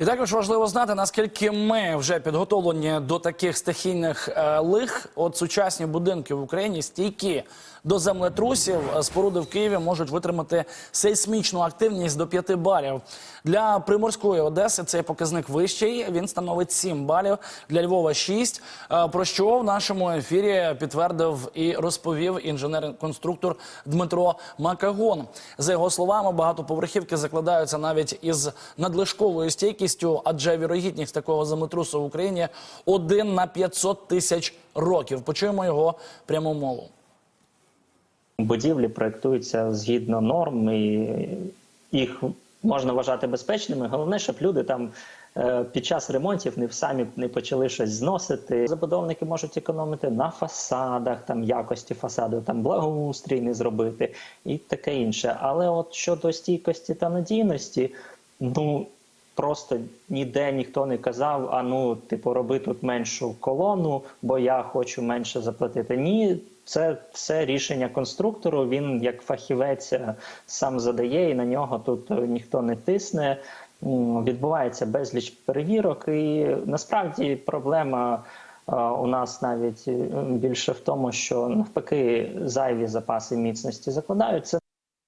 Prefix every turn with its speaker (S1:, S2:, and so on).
S1: І також важливо знати, наскільки ми вже підготовлені до таких стихійних е, лих. От сучасні будинки в Україні стійкі до землетрусів. Е, Споруди в Києві можуть витримати сейсмічну активність до 5 балів. Для приморської Одеси цей показник вищий. Він становить 7 балів. Для Львова 6. Е, Про що в нашому ефірі підтвердив і розповів інженер-конструктор Дмитро Макагон. За його словами, багатоповерхівки закладаються навіть із надлишковою стійкістю, адже вірогідність такого землетрусу в Україні один на 500 тисяч років. Почуємо його пряму мову.
S2: Будівлі проектуються згідно норм, і їх можна вважати безпечними. Головне, щоб люди там е, під час ремонтів не самі не почали щось зносити. Забудовники можуть економити на фасадах, там якості фасаду, там благоустрій не зробити і таке інше. Але от щодо стійкості та надійності, ну. Просто ніде ніхто не казав, а ну, типу, роби тут меншу колону, бо я хочу менше заплатити. Ні, це все рішення конструктору. Він як фахівець е, сам задає, і на нього тут е, ніхто не тисне. Відбувається безліч перевірок, і насправді проблема. е, У нас навіть більше в тому, що навпаки зайві запаси міцності закладаються